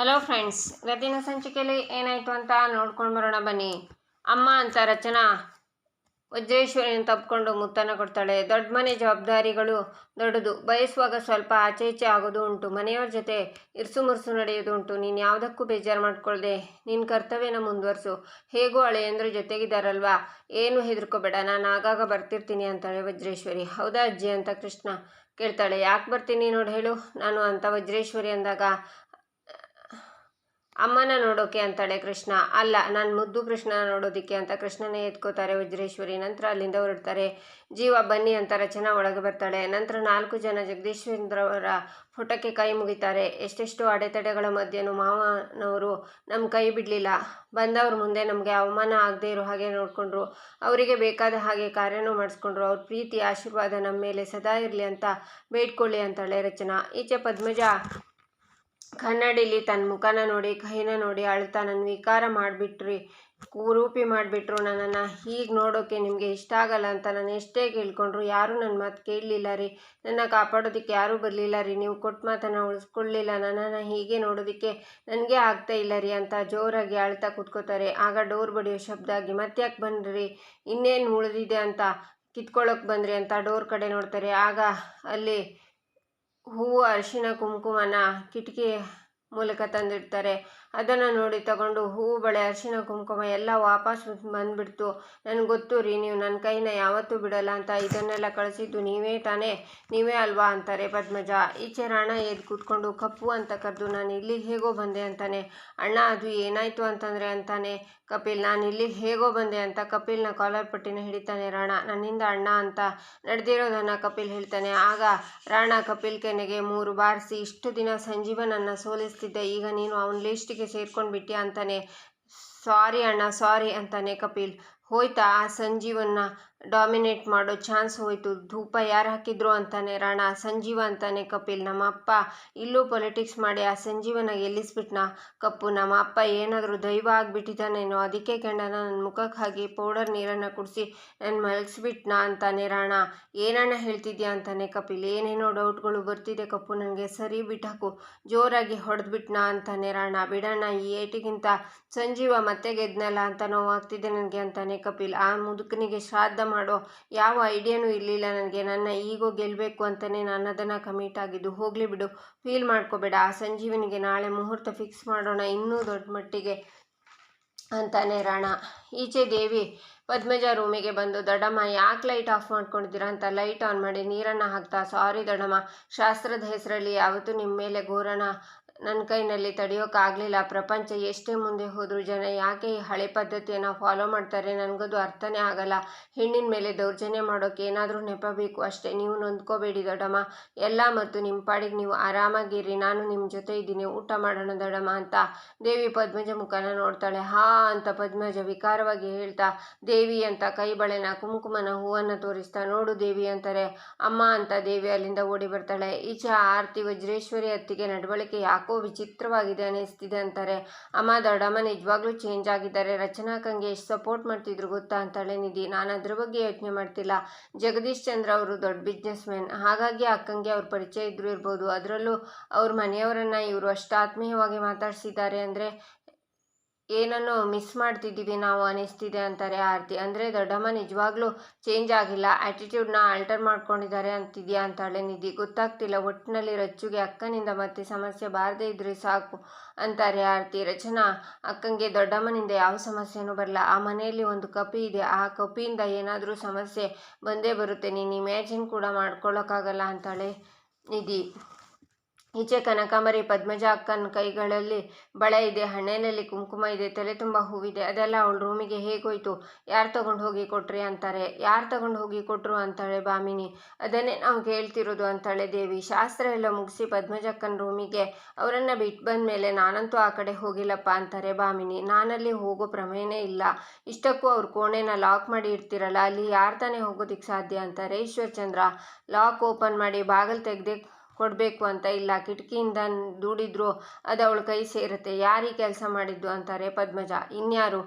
Hello friends ಇವತ್ತಿನ ಸಂಚಿಕೆಯಲ್ಲಿ ಏನಾಯಿತು ಅಂತ ನೋಡ್ಕೊಂಡು ಬರೋಣ ಬನ್ನಿ. ಅಮ್ಮ ಅಂತ ರಚನಾ ವಜ್ರೇಶ್ವರಿಯನ್ನು ತಪ್ಪಿಕೊಂಡು ಮುತ್ತನ್ನು ಕೊಡ್ತಾಳೆ. ದೊಡ್ಡ ಮನೆ ಜವಾಬ್ದಾರಿಗಳು ದೊಡ್ಡದು. ಬಯಸುವಾಗ ಸ್ವಲ್ಪ ಆಚೆ ಈಚೆ ಆಗೋದು ಉಂಟು. ಮನೆಯವ್ರ ಜೊತೆ ಇರ್ಸು ಮುರ್ಸು ನಡೆಯೋದು ಉಂಟು. ನೀನು ಯಾವುದಕ್ಕೂ ಬೇಜಾರು ಮಾಡ್ಕೊಳ್ದೆ. ನಿನ್ನ ಕರ್ತವ್ಯನ ಮುಂದುವರ್ಸು. ಹೇಗೂ ಹಳೆಯಂದ್ರ ಜೊತೆಗಿದ್ದಾರಲ್ವಾ? ಏನು ಹೆದರ್ಕೋಬೇಡ. ನಾನು ಆಗಾಗ ಬರ್ತಿರ್ತೀನಿ ಅಂತಾಳೆ ವಜ್ರೇಶ್ವರಿ. ಹೌದಾ ಅಜ್ಜಿ ಅಂತ ಕೃಷ್ಣ ಕೇಳ್ತಾಳೆ. ಯಾಕೆ ಬರ್ತೀನಿ ನೋಡಿ ಹೇಳು. ನಾನು ಅಂತ ವಜ್ರೇಶ್ವರಿ ಅಂದಾಗ ಅಮ್ಮನ ನೋಡೋಕೆ ಅಂತಾಳೆ ಕೃಷ್ಣ. ಅಲ್ಲ, ನಾನು ಮುದ್ದು ಕೃಷ್ಣ ನೋಡೋದಿಕ್ಕೆ ಅಂತ ಕೃಷ್ಣನೇ ಎತ್ಕೋತಾರೆ ವಜ್ರೇಶ್ವರಿ. ನಂತರ ಅಲ್ಲಿಂದ ಹೊರಡ್ತಾರೆ. ಜೀವ, ಬನ್ನಿ ಅಂತ ರಚನಾ ಒಳಗೆ ಬರ್ತಾಳೆ. ನಂತರ ನಾಲ್ಕು ಜನ ಜಗದೀಶ್ವರವರ ಫೋಟೋಕ್ಕೆ ಕೈ ಮುಗಿತಾರೆ. ಎಷ್ಟೆಷ್ಟು ಅಡೆತಡೆಗಳ ಮಧ್ಯೆನೂ ಮಾವನವರು ನಮ್ಮ ಕೈ ಬಿಡಲಿಲ್ಲ. ಬಂದವ್ರ ಮುಂದೆ ನಮಗೆ ಅವಮಾನ ಆಗದೆ ಇರೋ ಹಾಗೆ ನೋಡಿಕೊಂಡ್ರು. ಅವರಿಗೆ ಬೇಕಾದ ಹಾಗೆ ಕಾರ್ಯನೂ ಮಾಡಿಸ್ಕೊಂಡ್ರು. ಅವ್ರ ಪ್ರೀತಿ, ಆಶೀರ್ವಾದ ನಮ್ಮ ಮೇಲೆ ಸದಾ ಇರಲಿ ಅಂತ ಬೇಡ್ಕೊಳ್ಳಿ ಅಂತಾಳೆ ರಚನಾ. ಈಚೆ ಪದ್ಮಜ ಕನ್ನಡಿಲಿ ತನ್ನ ಮುಖನ ನೋಡಿ, ಕೈನ ನೋಡಿ ಅಳ್ತಾ ನನ್ನ ವಿಕಾರ ಮಾಡಿಬಿಟ್ರಿ. ಕುರೂಪಿ ಮಾಡಿಬಿಟ್ರು ನನ್ನನ್ನು. ಹೀಗೆ ನೋಡೋಕ್ಕೆ ನಿಮಗೆ ಇಷ್ಟ ಆಗಲ್ಲ ಅಂತ ನಾನು ಎಷ್ಟೇ ಕೇಳ್ಕೊಂಡ್ರು ಯಾರೂ ನನ್ನ ಮಾತು ಕೇಳಲಿಲ್ಲ ರೀ. ನನ್ನ ಕಾಪಾಡೋದಕ್ಕೆ ಯಾರೂ ಬರಲಿಲ್ಲ ರೀ. ನೀವು ಕೊಟ್ಟು ಮಾತನ್ನು ಉಳಿಸ್ಕೊಳ್ಳಿಲ್ಲ. ನನ್ನನ್ನು ಹೀಗೆ ನೋಡೋದಕ್ಕೆ ನನಗೆ ಆಗ್ತಾ ಇಲ್ಲ ರೀ ಅಂತ ಜೋರಾಗಿ ಅಳ್ತಾ ಕೂತ್ಕೋತಾರೆ. ಆಗ ಡೋರ್ ಬಡಿಯೋ ಶಬ್ದ ಆಗಿ ಮತ್ತ್ಯಾಕೆ ಬಂದ್ರಿ, ಇನ್ನೇನು ಉಳಿದಿದೆ ಅಂತ ಕಿತ್ಕೊಳ್ಳೋಕೆ ಬಂದ್ರಿ ಅಂತ ಡೋರ್ ಕಡೆ ನೋಡ್ತಾರೆ. ಆಗ ಅಲ್ಲಿ ಹೂವು ಅರಿಶಿನ ಕುಂಕುಮನ ಕಿಟಕಿ ಮೂಲಕ ತಂದಿಡ್ತಾರೆ. ಅದನ್ನು ನೋಡಿ ತಗೊಂಡು ಹೂವು ಬಳೆ, ಅರಿಶಿನ, ಕುಂಕುಮ ಎಲ್ಲ ವಾಪಸ್ ಬಂದುಬಿಡ್ತು. ನನಗೆ ಗೊತ್ತು ರೀ, ನೀವು ನನ್ನ ಕೈನ ಯಾವತ್ತೂ ಬಿಡಲ್ಲ ಅಂತ ಇದನ್ನೆಲ್ಲ ಕಳಿಸಿದ್ದು ನೀವೇ ತಾನೇ? ನೀವೇ ಅಲ್ವಾ ಅಂತಾರೆ ಪದ್ಮಜ. ಈಚೆ ರಾಣ ಎದ್ದು ಕೂತ್ಕೊಂಡು ಕಪ್ಪು ಅಂತ ಕರೆದು ನಾನು ಇಲ್ಲಿಗೆ ಹೇಗೋ ಬಂದೆ ಅಂತಾನೆ. ಅಣ್ಣ, ಅದು ಏನಾಯಿತು ಅಂತಂದರೆ ಅಂತಾನೆ. ಕಪಿಲ್, ನಾನು ಇಲ್ಲಿಗೆ ಹೇಗೋ ಬಂದೆ ಅಂತ ಕಪಿಲ್ನ ಕಾಲರ್ ಪಟ್ಟಿನ ಹಿಡಿತಾನೆ ರಾಣ. ನನ್ನಿಂದ ಅಣ್ಣ ಅಂತ ನಡೆದಿರೋದನ್ನು ಕಪಿಲ್ ಹೇಳ್ತಾನೆ. ಆಗ ರಾಣ ಕಪಿಲ್ ಕೆನೆಗೆ ಮೂರು ಬಾರಿಸಿ ಇಷ್ಟು ದಿನ ಸಂಜೀವನನ್ನು ಸೋಲಿಸ್ತಿದ್ದೆ. ಈಗ ನೀನು ಅವನ ಲಿಸ್ಟಿಗೆ ಸೇರ್ಕೊಂಡು ಬಿಟ್ಟೆ ಅಂತಾನೆ. ಸಾರಿ ಅಣ್ಣ ಸಾರಿ ಅಂತಾನೆ ಕಪಿಲ್. ಹೋಯ್ತಾ ಆ ಸಂಜೀವನ್ನ ಡಾಮಿನೇಟ್ ಮಾಡೋ ಚಾನ್ಸ್ ಹೋಯಿತು. ಧೂಪ ಯಾರು ಹಾಕಿದ್ರು ಅಂತಾನೆ, ರಾಣ ಸಂಜೀವ ಅಂತಾನೆ ಕಪಿಲ್ ನಮ್ಮ ಅಪ್ಪ ಇಲ್ಲೂ ಪೊಲಿಟಿಕ್ಸ್ ಮಾಡಿ ಆ ಸಂಜೀವನ ಗೆಲ್ಲಿಸ್ಬಿಟ್ನ ಕಪ್ಪು. ನಮ್ಮ ಅಪ್ಪ ಏನಾದರೂ ದೈವ ಆಗಿಬಿಟ್ಟಿದ್ದಾನೇನೋ, ಅದಕ್ಕೆ ಕೆಂಡನ ನನ್ನ ಮುಖಕ್ಕೆ ಹಾಕಿ ಪೌಡರ್ ನೀರನ್ನು ಕುಡಿಸಿ ನನ್ನ ಮಲಗಿಸ್ಬಿಟ್ನಾ ಅಂತಾನೆ ರಾಣ. ಏನಣ್ಣ ಹೇಳ್ತಿದ್ಯಾ ಅಂತಾನೆ ಕಪಿಲ್. ಏನೇನೋ ಡೌಟ್ಗಳು ಬರ್ತಿದೆ ಕಪ್ಪು ನನಗೆ ಸರಿ ಬಿಟ್ಟಾಕು ಜೋರಾಗಿ ಹೊಡೆದ್ಬಿಟ್ನಾ ಅಂತಾನೆ ರಾಣ. ಬಿಡಣ್ಣ, ಈ ಏಟಿಗಿಂತ ಸಂಜೀವ ಮತ್ತೆ ಗೆದ್ನಲ್ಲ ಅಂತ ನೋವಾಗ್ತಿದೆ ನನಗೆ ಅಂತಾನೆ ಕಪಿಲ್. ಆ ಮುದುಕನಿಗೆ ಶ್ರಾದ್ದ ಮಾಡೋ. ಯಾವ ಐಡಿಯಾನೂ ಇರಲಿಲ್ಲ ನನಗೆ. ನನ್ನ ಈಗೋ ಗೆಲ್ಲಬೇಕು ಅಂತಲೇ ನಾನು ಅದನ್ನು ಕಮಿಟ್ ಆಗಿದ್ದು. ಹೋಗಲಿ ಬಿಡು. ಫೀಲ್ ಮಾಡ್ಕೋಬೇಡ. ಆ ಸಂಜೀವನಿಗೆ ನಾಳೆ ಮುಹೂರ್ತ ಫಿಕ್ಸ್ ಮಾಡೋಣ. ಇನ್ನೂ ದೊಡ್ಡ ಮಟ್ಟಿಗೆ ಅಂತಾನೆ ರಾಣ. ಈಚೆ ದೇವಿ, ಪದ್ಮಜ ರೂಮಿಗೆ ಬಂದು, ದೊಡ್ಡಮ್ಮ, ಯಾಕೆ ಲೈಟ್ ಆಫ್ ಮಾಡ್ಕೊಂಡಿದ್ದೀರಾ ಅಂತ ಲೈಟ್ ಆನ್ ಮಾಡಿ ನೀರನ್ನು ಹಾಕ್ತಾ. ಸಾರಿ ದೊಡ್ಡಮ್ಮ. ಶಾಸ್ತ್ರದ ಹೆಸರಲ್ಲಿ ಯಾವತ್ತೂ ನಿಮ್ಮ ಮೇಲೆ ಘೋರಣ ನನ್ನ ಕೈನಲ್ಲಿ ತಡೆಯೋಕ್ಕಾಗಲಿಲ್ಲ ಪ್ರಪಂಚ ಎಷ್ಟೇ ಮುಂದೆ ಹೋದರೂ ಜನ ಯಾಕೆ ಈ ಹಳೆ ಪದ್ಧತಿಯನ್ನು ಫಾಲೋ ಮಾಡ್ತಾರೆ ನನಗದು ಅರ್ಥನೇ ಆಗಲ್ಲ. ಹೆಣ್ಣಿನ ಮೇಲೆ ದೌರ್ಜನ್ಯ ಮಾಡೋಕೆ ಏನಾದರೂ ನೆಪ ಬೇಕು ಅಷ್ಟೇ. ನೀವು ನೊಂದ್ಕೋಬೇಡಿ ದೊಡ್ಡಮ್ಮ. ಎಲ್ಲ ಮತ್ತು ನಿಮ್ಮ ಪಾಡಿಗೆ ನೀವು ಆರಾಮಾಗಿರಿ. ನಾನು ನಿಮ್ಮ ಜೊತೆ ಇದ್ದೀನಿ. ಊಟ ಮಾಡೋಣ ದೊಡ್ಡಮ್ಮ ಅಂತ ದೇವಿ ಪದ್ಮಜ ಮುಖನ ನೋಡ್ತಾಳೆ. ಹಾ ಅಂತ ಪದ್ಮಜ ವಿಕಾರವಾಗಿ ಹೇಳ್ತಾ, ದೇವಿ ಅಂತ ಕೈ ಬಳೆನ ಕುಂಕುಮನ ಹೂವನ್ನು ತೋರಿಸ್ತಾ, ನೋಡು ದೇವಿ ಅಂತಾರೆ. ಅಮ್ಮ ಅಂತ ದೇವಿ ಅಲ್ಲಿಂದ ಓಡಿ ಬರ್ತಾಳೆ. ಈಚೆ ಆರತಿ ವಜ್ರೇಶ್ವರಿ ಅತ್ತಿಗೆ ನಡವಳಿಕೆ ಯಾಕೋ ವಿಚಿತ್ರವಾಗಿದೆ ಅನಿಸ್ತಿದೆ ಅಂತಾರೆ. ಅಮ್ಮ, ದೊಡ್ಡಮ್ಮ ನಿಜವಾಗ್ಲೂ ಚೇಂಜ್ ಆಗಿದ್ದಾರೆ. ರಚನಾಕಂಗೆ ಎಷ್ಟು ಸಪೋರ್ಟ್ ಮಾಡ್ತಿದ್ರು ಗೊತ್ತಾ ಅಂತಾಳೆ ನಿಧಿ. ನಾನು ಅದ್ರ ಬಗ್ಗೆ ಯೋಚನೆ ಮಾಡ್ತಿಲ್ಲ. ಜಗದೀಶ್ ಚಂದ್ರ ಅವರು ದೊಡ್ಡ ಬಿಸ್ನೆಸ್ ಮ್ಯಾನ್ ಹಾಗಾಗಿ ಅಕ್ಕಂಗೆ ಅವ್ರ ಪರಿಚಯ ಇದ್ರೂ ಇರ್ಬೋದು. ಅದರಲ್ಲೂ ಅವ್ರ ಮನೆಯವರನ್ನು ಇವರು ಅಷ್ಟು ಆತ್ಮೀಯವಾಗಿ ಮಾತಾಡಿಸಿದ್ದಾರೆ ಅಂದರೆ ಏನನ್ನೋ ಮಿಸ್ ಮಾಡ್ತಿದ್ದೀವಿ ನಾವು ಅನಿಸ್ತಿದೆ ಅಂತಾರೆ ಆರತಿ. ಅಂದರೆ ದೊಡ್ಡಮ್ಮ ನಿಜವಾಗ್ಲೂ ಚೇಂಜ್ ಆಗಿಲ್ಲ. ಆ್ಯಟಿಟ್ಯೂಡ್ನ ಆಲ್ಟರ್ ಮಾಡ್ಕೊಂಡಿದ್ದಾರೆ ಅಂತಿದ್ಯಾ ಅಂತಾಳೆ ನಿಧಿ. ಗೊತ್ತಾಗ್ತಿಲ್ಲ. ಒಟ್ಟಿನಲ್ಲಿ ರಚ್ಚುಗೆ ಅಕ್ಕನಿಂದ ಮತ್ತೆ ಸಮಸ್ಯೆ ಬಾರದೇ ಇದ್ರೆ ಸಾಕು ಅಂತಾರೆ ಆರತಿ. ರಚನಾ, ಅಕ್ಕಂಗೆ ದೊಡ್ಡಮ್ಮನಿಂದ ಯಾವ ಸಮಸ್ಯೆನೂ ಬರಲ್ಲ. ಆ ಮನೆಯಲ್ಲಿ ಒಂದು ಕಪಿ ಇದೆ. ಆ ಕಪಿಯಿಂದ ಏನಾದರೂ ಸಮಸ್ಯೆ ಬಂದೇ ಬರುತ್ತೆ. ನೀನು ಇಮ್ಯಾಜಿನ್ ಕೂಡ ಮಾಡ್ಕೊಳ್ಳೋಕ್ಕಾಗಲ್ಲ ಅಂತಾಳೆ ನಿಧಿ. ಈಚೆ ಕನಕಾಂಬರಿ ಪದ್ಮಜ ಅಕ್ಕನ ಕೈಗಳಲ್ಲಿ ಬಳೆ ಇದೆ, ಹಣೆಯಲ್ಲಿ ಕುಂಕುಮ ಇದೆ, ತಲೆ ತುಂಬ ಹೂವಿದೆ, ಅದೆಲ್ಲ ಅವಳ ರೂಮಿಗೆ ಹೇಗೋಯ್ತು? ಯಾರು ತಗೊಂಡು ಹೋಗಿ ಕೊಟ್ರಿ ಅಂತಾರೆ. ಯಾರು ತಗೊಂಡು ಹೋಗಿ ಕೊಟ್ರು ಅಂತಾಳೆ ಬಾಮಿನಿ. ಅದನ್ನೇ ನಾವು ಕೇಳ್ತಿರೋದು ಅಂತಾಳೆ ದೇವಿ. ಶಾಸ್ತ್ರ ಎಲ್ಲ ಮುಗಿಸಿ ಪದ್ಮಜಕ್ಕನ ರೂಮಿಗೆ ಅವರನ್ನು ಬಿಟ್ಟು ಬಂದ ಮೇಲೆ ನಾನಂತೂ ಆ ಕಡೆ ಹೋಗಿಲ್ಲಪ್ಪ ಅಂತಾರೆ ಬಾಮಿನಿ. ನಾನಲ್ಲಿ ಹೋಗೋ ಪ್ರಮೇಯನೇ ಇಲ್ಲ. ಇಷ್ಟಕ್ಕೂ ಅವ್ರ ಕೋಣೆನ ಲಾಕ್ ಮಾಡಿ ಇರ್ತಿರಲ್ಲ ಅಲ್ಲಿ ಯಾರು ತಾನೇ ಹೋಗೋದಿಕ್ಕೆ ಸಾಧ್ಯ ಅಂತಾರೆ? ಈಶ್ವರ್ಚಂದ್ರ ಲಾಕ್ ಓಪನ್ ಮಾಡಿ ಬಾಗಿಲು ತೆಗೆದೇ ಕೊಡಬೇಕು ಅಂತ ಇಲ್ಲ. ಕಿಟಕಿಯಿಂದ ದೂಡಿದ್ರು ಅದು ಅವಳ ಕೈ ಸೇರುತ್ತೆ. ಯಾರಿಗೆ ಕೆಲಸ ಮಾಡಿದ್ದು ಅಂತಾರೆ ಪದ್ಮಜ. ಇನ್ಯಾರು?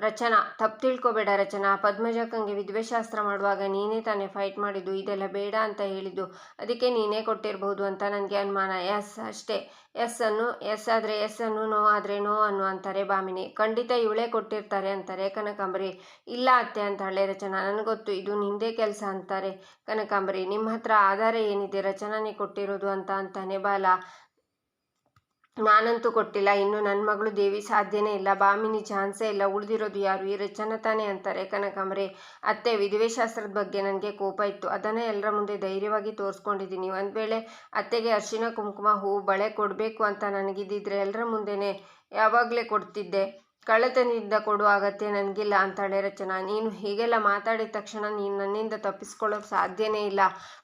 ರಚನಾ, ತಪ್ಪು ತಿಳ್ಕೊಬೇಡ ರಚನಾ. ಪದ್ಮಜಕ್ಕಂಗೆ ವಿದ್ವೇಷಾಸ್ತ್ರ ಮಾಡುವಾಗ ನೀನೇ ತಾನೇ ಫೈಟ್ ಮಾಡಿದ್ದು, ಇದೆಲ್ಲ ಬೇಡ ಅಂತ ಹೇಳಿದ್ದು. ಅದಕ್ಕೆ ನೀನೇ ಕೊಟ್ಟಿರಬಹುದು ಅಂತ ನನಗೆ ಅನುಮಾನ. ಎಸ್ ಅಷ್ಟೇ. ಎಸ್ ಅನ್ನು, ಎಸ್ ಆದರೆ ಎಸ್ ಅನ್ನು, ನೋ ಆದರೆ ನೋ ಅನ್ನು ಅಂತಾರೆ ಭಾಮಿನಿ ಖಂಡಿತ ಇವಳೇ ಕೊಟ್ಟಿರ್ತಾರೆ ಅಂತಾರೆ ಕನಕಾಂಬರಿ. ಇಲ್ಲ ಅತ್ತೆ ಅಂತಾಳೆ ರಚನಾ. ನನಗೊತ್ತು ಇದು ನಿಂದೇ ಕೆಲಸ ಅಂತಾರೆ ಕನಕಾಂಬರಿ. ನಿಮ್ಮ ಹತ್ರ ಆಧಾರ ಏನಿದೆ? ರಚನಾನೇ ಕೊಟ್ಟಿರೋದು ಅಂತ ಅಂತಾನೆ ಬಾಲ. ನಾನಂತೂ ಕೊಟ್ಟಿಲ್ಲ. ಇನ್ನು ನನ್ನ ಮಗಳು ದೇವಿ ಸಾಧ್ಯನೇ ಇಲ್ಲ. ಬಾಮಿನಿ ಚಾನ್ಸೇ ಇಲ್ಲ. ಉಳಿದಿರೋದು ಯಾರು? ಈ ರಚನ ತಾನೇ ಅಂತಾರೆ ಕನಕಾಂಬರಿ. ಅತ್ತೆ, ವಿಧವೆಶಾಸ್ತ್ರದ ಬಗ್ಗೆ ನನಗೆ ಕೋಪ ಇತ್ತು. ಅದನ್ನೇ ಎಲ್ಲರ ಮುಂದೆ ಧೈರ್ಯವಾಗಿ ತೋರಿಸ್ಕೊಂಡಿದ್ದೀನಿ. ಒಂದು ವೇಳೆ ಅತ್ತೆಗೆ ಅರ್ಶಿನ ಕುಂಕುಮ ಹೂವು ಬಳೆ ಕೊಡಬೇಕು ಅಂತ ನನಗಿದ್ದಿದ್ರೆ ಎಲ್ಲರ ಮುಂದೆನೇ ಯಾವಾಗಲೇ ಕೊಡ್ತಿದ್ದೆ. ಕಳ್ಳತನದಿಂದ ಕೊಡುವ ಅಗತ್ಯ ನನಗಿಲ್ಲ ಅಂತಾಳೆ ರಚನಾ. ನೀನು ಹೀಗೆಲ್ಲ ಮಾತಾಡಿದ ತಕ್ಷಣ ನೀನು ನನ್ನಿಂದ ತಪ್ಪಿಸ್ಕೊಳ್ಳೋಕೆ ಸಾಧ್ಯನೇ ಇಲ್ಲ.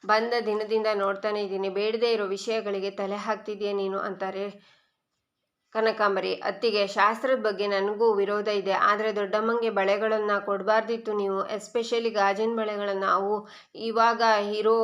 ಬಂದ ದಿನದಿಂದ ನೋಡ್ತಾನೆ ಇದ್ದೀನಿ. ಬೇಡದೇ ಇರೋ ವಿಷಯಗಳಿಗೆ ತಲೆ ಹಾಕ್ತಿದ್ಯಾ ನೀನು? ಅಂತಾರೆ ಕನಕಾಂಬರಿ, ಅತ್ತಿಗೆ ಶಾಸ್ತ್ರದ ಬಗ್ಗೆ ನನಗೂ ವಿರೋಧ ಇದೆ. ಆದರೆ ದೊಡ್ಡಮ್ಮಂಗೆ ಬಳೆಗಳನ್ನು ಕೊಡಬಾರ್ದಿತ್ತು ನೀವು. ಎಸ್ಪೆಷಲಿ ಗಾಜಿನ ಬಳೆಗಳನ್ನು. ಅವು ಇವಾಗ ಹೀರೋ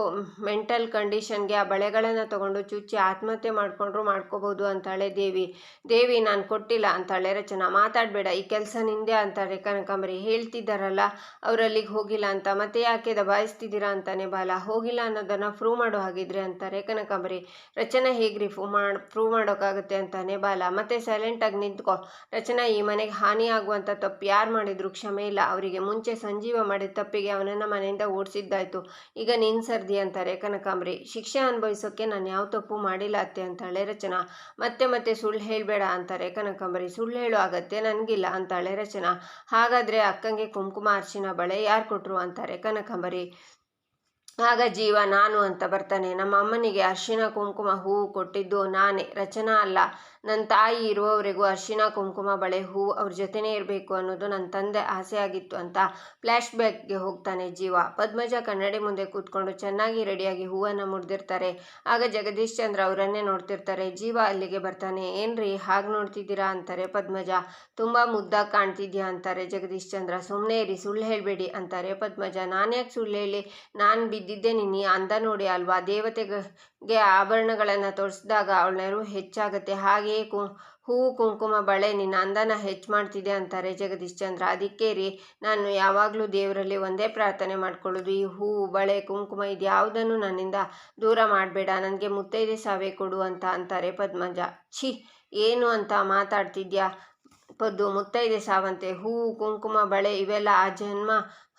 ಮೆಂಟಲ್ ಕಂಡೀಷನ್ಗೆ ಆ ಬಳೆಗಳನ್ನು ತಗೊಂಡು ಚುಚ್ಚಿ ಆತ್ಮಹತ್ಯೆ ಮಾಡಿಕೊಂಡ್ರು ಮಾಡ್ಕೋಬೋದು ಅಂತಾಳೆ ದೇವಿ. ದೇವಿ, ನಾನು ಕೊಟ್ಟಿಲ್ಲ ಅಂತಾಳೆ ರಚನಾ. ಮಾತಾಡಬೇಡ, ಈ ಕೆಲಸ ನಿಂದೆ ಅಂತಾರೆ ಕನಕಾಂಬರಿ. ಹೇಳ್ತಿದ್ದಾರಲ್ಲ, ಅವರಲ್ಲಿಗೆ ಹೋಗಿಲ್ಲ ಅಂತ. ಮತ್ತೆ ಯಾಕೆ ದಬಾಯಿಸ್ತಿದ್ದೀರಾ ಅಂತಾನೆ ಬಾಲ. ಹೋಗಿಲ್ಲ ಅನ್ನೋದನ್ನು ಪ್ರೂವ್ ಮಾಡೋ ಹಾಗಿದ್ರೆ ಅಂತಾರೆ ಕನಕಾಂಬರಿ. ರಚನಾ ಹೇಗ್ರಿ? ಪ್ರೂವ್ ಮಾಡಿ, ಪ್ರೂವ್ ಮಾಡೋಕ್ಕಾಗುತ್ತೆ ಅಂತಾನೆ ಬಾಲ. ಮತ್ತೆ ಸೈಲೆಂಟಾಗಿ ನಿಂತ್ಕೊ. ರಚನಾ, ಈ ಮನೆಗೆ ಹಾನಿ ಆಗುವಂಥ ತಪ್ಪು ಯಾರು ಮಾಡಿದ್ರು ಕ್ಷಮೆ ಇಲ್ಲ. ಅವರಿಗೆ ಮುಂಚೆ ಸಂಜೀವ ಮಾಡಿದ ತಪ್ಪಿಗೆ ಅವನನ್ನು ಮನೆಯಿಂದ ಓಡಿಸಿದ್ದಾಯ್ತು. ಈಗ ನಿನ್ ಸರ್ದಿ ಅಂತಾರೆ. ಕನಕಾಂಬ್ರಿ, ಶಿಕ್ಷೆ ಅನುಭವಿಸೋಕ್ಕೆ ನಾನು ಯಾವ ತಪ್ಪು ಮಾಡಿಲ್ಲ ಅತ್ತೆ ಅಂತಾಳೆ ರಚನಾ. ಮತ್ತೆ ಮತ್ತೆ ಸುಳ್ಳು ಹೇಳಬೇಡ ಅಂತಾರೆ ಕನಕಾಂಬರಿ. ಸುಳ್ಳು ಹೇಳೋ ಆಗತ್ತೆ ನನಗಿಲ್ಲ ಅಂತಾಳೆ ರಚನಾ. ಹಾಗಾದರೆ ಅಕ್ಕಂಗೆ ಕುಂಕುಮ ಅರ್ಶಿನ ಬಳೆ ಯಾರು ಕೊಟ್ಟರು ಅಂತಾರೆ ಕನಕಾಂಬರಿ. ಆಗ ಜೀವ, ನಾನು ಅಂತ ಬರ್ತಾನೆ. ನಮ್ಮ ಅಮ್ಮನಿಗೆ ಅರ್ಶಿನ, ಕುಂಕುಮ, ಹೂವು ಕೊಟ್ಟಿದ್ದು ನಾನೇ. ರಚನಾ ಅಲ್ಲ. ನನ್ನ ತಾಯಿ ಇರುವವರೆಗೂ ಅರ್ಶಿನ, ಕುಂಕುಮ, ಬಳೆ ಹೂ ಅವ್ರ ಜೊತೆನೇ ಇರಬೇಕು ಅನ್ನೋದು ನನ್ನ ತಂದೆ ಆಸೆ ಆಗಿತ್ತು ಅಂತ ಫ್ಲ್ಯಾಶ್ ಬ್ಯಾಕ್ಗೆ ಹೋಗ್ತಾನೆ ಜೀವ. ಪದ್ಮಜ ಕನ್ನಡಿ ಮುಂದೆ ಕೂತ್ಕೊಂಡು ಚೆನ್ನಾಗಿ ರೆಡಿಯಾಗಿ ಹೂವನ್ನು ಮುಡ್ದಿರ್ತಾರೆ ಆಗ ಜಗದೀಶ್ ಚಂದ್ರ ಅವರನ್ನೇ ನೋಡ್ತಿರ್ತಾರೆ. ಜೀವ ಅಲ್ಲಿಗೆ ಬರ್ತಾನೆ. ಏನ್ರಿ ಹಾಗೆ ನೋಡ್ತಿದ್ದೀರಾ ಅಂತಾರೆ ಪದ್ಮಜ. ತುಂಬ ಮುದ್ದಾಗಿ ಕಾಣ್ತಿದ್ಯಾ ಅಂತಾರೆ ಜಗದೀಶ್ ಚಂದ್ರ. ಸುಮ್ಮನೆ ಇರಿ, ಸುಳ್ಳು ಹೇಳಬೇಡಿ ಅಂತಾರೆ ಪದ್ಮಜ. ನಾನು ಯಾಕೆ ಸುಳ್ಳು ಹೇಳಿ, ನಾನು ಬಿದ್ದಿದ್ದೆ ನಿನ್ನಿ, ಅಂದ ನೋಡಿ ಅಲ್ವಾ? ದೇವತೆಗೆ ಆಭರಣಗಳನ್ನು ತೋರಿಸಿದಾಗ ಅವಳ ನೆರವು ಹೆಚ್ಚಾಗುತ್ತೆ. ಹಾಗೆಯೇ ಕು, ಹೂವು ಕುಂಕುಮ ಬಳೆ ನಿನ್ನ ಅಂದನ ಹೆಚ್ಚು ಮಾಡ್ತಿದೆ ಅಂತಾರೆ ಜಗದೀಶ್ ಚಂದ್ರ. ಅದಕ್ಕೆ ರೀ, ನಾನು ಯಾವಾಗಲೂ ದೇವರಲ್ಲಿ ಒಂದೇ ಪ್ರಾರ್ಥನೆ ಮಾಡ್ಕೊಳ್ಳೋದು. ಈ ಹೂವು, ಬಳೆ, ಕುಂಕುಮ ಇದು ಯಾವುದನ್ನು ನನ್ನಿಂದ ದೂರ ಮಾಡಬೇಡ. ನನಗೆ ಮುತ್ತೈದೆ ಸಾವೆ ಕೊಡು ಅಂತ ಅಂತಾರೆ ಪದ್ಮಜ. ಛಿ, ಏನು ಅಂತ ಮಾತಾಡ್ತಿದ್ಯಾ ಪದ್ದು? ಮುತ್ತೈದೆ ಸಾವಂತೆ. ಹೂವು, ಕುಂಕುಮ, ಬಳೆ ಇವೆಲ್ಲ ಆ ಜನ್ಮ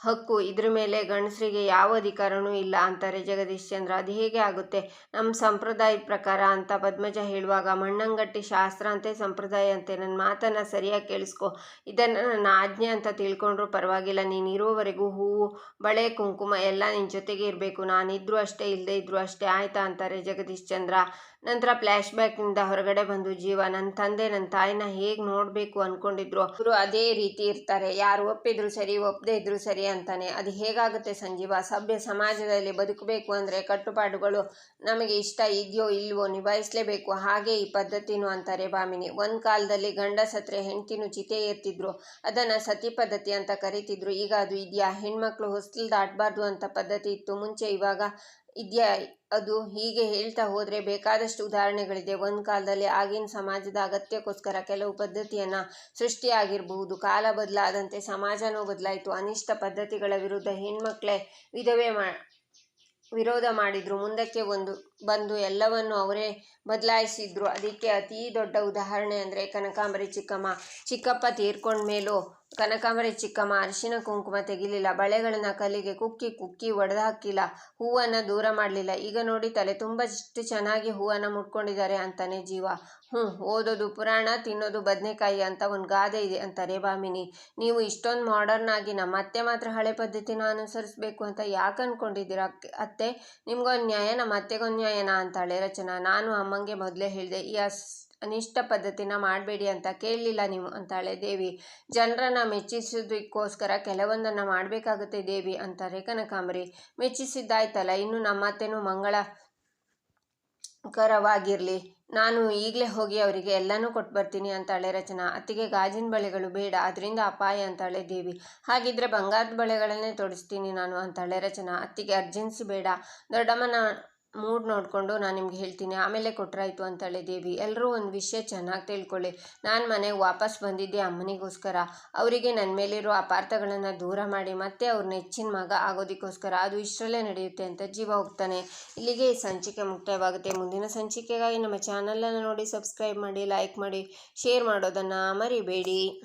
ಹಕ್ಕು, ಇದ್ರ ಮೇಲೆ ಗಂಡಸರಿಗೆ ಯಾವ ಅಧಿಕಾರನೂ ಇಲ್ಲ ಅಂತಾರೆ ಜಗದೀಶ್ ಚಂದ್ರ. ಅದು ಹೇಗೆ ಆಗುತ್ತೆ? ನಮ್ಮ ಸಂಪ್ರದಾಯದ ಪ್ರಕಾರ ಅಂತ ಪದ್ಮಜ ಹೇಳುವಾಗ, ಮಣ್ಣಂಗಟ್ಟಿ ಶಾಸ್ತ್ರ ಅಂತೆ ಸಂಪ್ರದಾಯ ಅಂತೆ ನನ್ನ ಮಾತನ್ನು ಸರಿಯಾಗಿ ಕೇಳಿಸ್ಕೊ. ಇದನ್ನು ನನ್ನ ಆಜ್ಞೆ ಅಂತ ತಿಳ್ಕೊಂಡ್ರೂ ಪರವಾಗಿಲ್ಲ. ನೀನು ಇರೋವರೆಗೂ ಹೂವು, ಬಳೆ, ಕುಂಕುಮ ಎಲ್ಲ ನಿನ್ನ ಜೊತೆಗೆ ಇರಬೇಕು. ನಾನಿದ್ರೂ ಅಷ್ಟೇ ಇಲ್ಲದೆ ಇದ್ರು ಅಷ್ಟೇ, ಆಯ್ತಾ? ಅಂತಾರೆ ಜಗದೀಶ್ ಚಂದ್ರ. ನಂತರ ಫ್ಲ್ಯಾಶ್ ಬ್ಯಾಕ್ನಿಂದ ಹೊರಗಡೆ ಬಂದು, ಜೀವ ನನ್ನ ತಂದೆ ನನ್ನ ತಾಯಿನ ಹೇಗೆ ನೋಡಬೇಕು? ಅಂದ್ಕೊಂಡಿದ್ರು ಅವರು ಅದೇ ರೀತಿ ಇರ್ತಾರೆ. ಯಾರು ಒಪ್ಪಿದ್ರು ಸರಿ ಒಪ್ಪದೇ ಇದ್ರು ಸರಿ ಅಂತಾನೆ. ಅದು ಹೇಗಾಗುತ್ತೆ ಸಂಜೀವ? ಸಭ್ಯ ಸಮಾಜದಲ್ಲಿ ಬದುಕಬೇಕು ಅಂದರೆ ಕಟ್ಟುಪಾಡುಗಳು ನಮಗೆ ಇಷ್ಟ ಇದೆಯೋ ಇಲ್ವೋ ನಿಭಾಯಿಸಲೇಬೇಕು. ಹಾಗೆ ಈ ಪದ್ಧತಿನೂ ಅಂತಾರೆ ಭಾಮಿನಿ. ಒಂದು ಕಾಲದಲ್ಲಿ ಗಂಡ ಸತ್ರೆ ಹೆಂಡ್ತಿನೂ ಚಿತೆ ಎತ್ತಿದ್ರು ಅದನ್ನು ಸತಿ ಪದ್ಧತಿ ಅಂತ ಕರಿತಿದ್ರು. ಈಗ ಅದು ಇದೆಯಾ? ಹೆಣ್ಮಕ್ಳು ಹೊಸ್ತಿಲ್ ದಾಟಬಾರ್ದು ಅಂತ ಪದ್ಧತಿ ಇತ್ತು. ಮುಂಚೆ ಇವಾಗ ಇದೆಯಾ? ಅದು ಹೀಗೆ ಹೇಳ್ತಾ ಹೋದರೆ ಬೇಕಾದಷ್ಟು ಉದಾಹರಣೆಗಳಿದೆ. ಒಂದು ಕಾಲದಲ್ಲಿ ಆಗಿನ ಸಮಾಜದ ಅಗತ್ಯಕ್ಕೋಸ್ಕರ ಕೆಲವು ಪದ್ಧತಿಯನ್ನು ಸೃಷ್ಟಿಯಾಗಿರಬಹುದು. ಕಾಲ ಬದಲಾದಂತೆ ಸಮಾಜನೂ ಬದಲಾಯಿತು. ಅನಿಷ್ಟ ಪದ್ಧತಿಗಳ ವಿರುದ್ಧ ಹೆಣ್ಮಕ್ಳೇ ವಿಧವೆ ಮಾ, ವಿರೋಧ ಮಾಡಿದರು. ಮುಂದಕ್ಕೆ ಒಂದು ಬಂದು ಎಲ್ಲವನ್ನು ಅವರೇ ಬದಲಾಯಿಸಿದ್ರು. ಅದಕ್ಕೆ ಅತೀ ದೊಡ್ಡ ಉದಾಹರಣೆ ಅಂದರೆ ಕನಕಾಂಬರಿ ಚಿಕ್ಕಮ್ಮ. ಚಿಕ್ಕಪ್ಪ ತೀರ್ಕೊಂಡ ಮೇಲೂ ಕನಕಾಂಬರಿ ಚಿಕ್ಕಮ್ಮ ಅರಿಶಿನ ಕುಂಕುಮ ತೆಗಿಲಿಲ್ಲ. ಬಳೆಗಳನ್ನ ಕಲ್ಲಿಗೆ ಕುಕ್ಕಿ ಕುಕ್ಕಿ ಒಡೆದು ಹಾಕಿಲ್ಲ ಹೂವನ್ನು ದೂರ ಮಾಡಲಿಲ್ಲ. ಈಗ ನೋಡಿ ತಲೆ ತುಂಬ ಇಷ್ಟು ಚೆನ್ನಾಗಿ ಹೂವನ್ನು ಮುಟ್ಕೊಂಡಿದ್ದಾರೆ ಅಂತಾನೆ ಜೀವ. ಹ್ಞೂ ಓದೋದು ಪುರಾಣ, ತಿನ್ನೋದು ಬದನೆಕಾಯಿ ಅಂತ ಒಂದು ಗಾದೆ ಇದೆ ಅಂತಾರೆ ಭಾಮಿನಿ ನೀವು ಇಷ್ಟೊಂದು ಮಾಡರ್ನ್ ಆಗಿ ನಮ್ಮ ಅತ್ತೆ ಮಾತ್ರ ಹಳೆ ಪದ್ಧತಿನ ಅನುಸರಿಸಬೇಕು ಅಂತ ಯಾಕೆ ಅಂದ್ಕೊಂಡಿದ್ದೀರಾ ಅತ್ತೆ, ನಿಮ್ಗೊಂದು ನ್ಯಾಯ, ನಮ್ಮ ಅತ್ತೆಗೊಂದು ನ್ಯಾಯನಾ ಅಂತಾಳೆ ರಚನಾ ನಾನು ಅಮ್ಮಂಗೆ ಮೊದಲೇ ಹೇಳಿದೆ, ಈ ಅಸ್, ಅನಿಷ್ಟ ಪದ್ಧತಿನ ಮಾಡಬೇಡಿ ಅಂತ ಕೇಳಲಿಲ್ಲ ನೀವು ಅಂತಾಳೆ ದೇವಿ. ಜನರನ್ನ ಮೆಚ್ಚಿಸೋದಕ್ಕೋಸ್ಕರ ಕೆಲವೊಂದನ್ನು ಮಾಡಬೇಕಾಗುತ್ತೆ ದೇವಿ ಅಂತಾರೆ ಕನಕಾಂಬರಿ. ಮೆಚ್ಚಿಸಿದ್ದಾಯ್ತಲ್ಲ, ಇನ್ನು ನಮ್ಮ ಅತ್ತೆನೂ ಮಂಗಳ ಕರವಾಗಿರಲಿ ನಾನು ಈಗಲೇ ಹೋಗಿ ಅವರಿಗೆ ಎಲ್ಲನೂ ಕೊಟ್ಟು ಬರ್ತೀನಿ ಅಂತಾಳೆ ರಚನಾ. ಅತ್ತಿಗೆ ಗಾಜಿನ ಬಳೆಗಳು ಬೇಡ ಅದರಿಂದ ಅಪಾಯ ಅಂತಾಳೆ ದೇವಿ. ಹಾಗಿದ್ರೆ ಬಂಗಾರದ ಬಳೆಗಳನ್ನೇ ತೊಡಿಸ್ತೀನಿ ನಾನು ಅಂತಾಳೆ ರಚನಾ. ಅತ್ತಿಗೆ ಅರ್ಜೆನ್ಸಿ ಬೇಡ. ದೊಡ್ಡಮ್ಮನ ಮೂಡ್ ನೋಡಿಕೊಂಡು ನಾನು ನಿಮ್ಗೆ ಹೇಳ್ತೀನಿ. ಆಮೇಲೆ ಕೊಟ್ರಾಯ್ತು ಅಂತಾಳೆ ದೇವಿ ಎಲ್ಲರೂ ಒಂದು ವಿಷಯ ಚೆನ್ನಾಗಿ ತಿಳ್ಕೊಳ್ಳಿ. ನಾನು ಮನೆಗೆ ವಾಪಸ್ ಬಂದಿದ್ದೆ ಅಮ್ಮನಿಗೋಸ್ಕರ. ಅವರಿಗೆ ನನ್ನ ಮೇಲಿರೋ ಅಪಾರ್ಥಗಳನ್ನು ದೂರ ಮಾಡಿ ಮತ್ತೆ ಅವ್ರ ನೆಚ್ಚಿನ ಮಗ ಆಗೋದಕ್ಕೋಸ್ಕರ ಅದು ಇಷ್ಟರಲ್ಲೇ ನಡೆಯುತ್ತೆ ಅಂತ ಜೀವ ಹೋಗ್ತಾನೆ. ಇಲ್ಲಿಗೆ ಈ ಸಂಚಿಕೆ ಮುಕ್ತಾಯವಾಗುತ್ತೆ. ಮುಂದಿನ ಸಂಚಿಕೆಗಾಗಿ ನಮ್ಮ ಚಾನಲನ್ನು ನೋಡಿ ಸಬ್ಸ್ಕ್ರೈಬ್ ಮಾಡಿ, ಲೈಕ್ ಮಾಡಿ, ಶೇರ್ ಮಾಡೋದನ್ನು ಮರಿಬೇಡಿ.